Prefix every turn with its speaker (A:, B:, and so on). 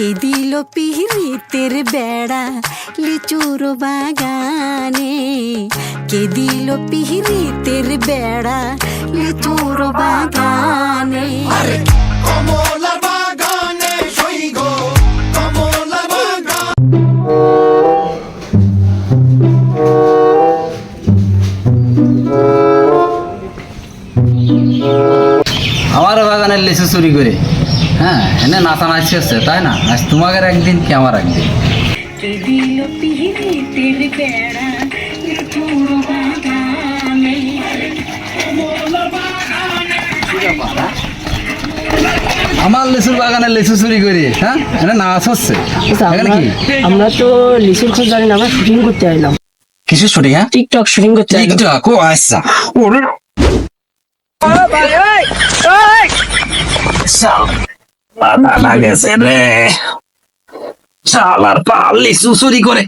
A: কে দিল পিহিতের বেড়া? লিচুর বাগানে কে দিল পিহিতের বেড়া? লিচুর বাগানে।
B: কমলার বাগানে সইগ কমলার বাগান।
C: আমার বাগানের লিচু চুরি করে। হ্যাঁ এনে নাচা নাচি হচ্ছে তাই না? আজ তোমাকে একদিন কি আমার একদিন?
A: দিল লিচুর বাগানে
C: লিচুর লিচু চুরি করি হ্যাঁ? এনে নাচ হচ্ছে।
D: আচ্ছা, আমরা- তো লিচুর খোঁজ জানি না আমরা শুটিং করতে আইলাম।
C: কিছু শুটিং হ্যাঁ?
D: টিকটক শুটিং করতে
C: টিকটক ও আচ্ছা। লাগেছে রে। শালার পাল্লি চুরি করে।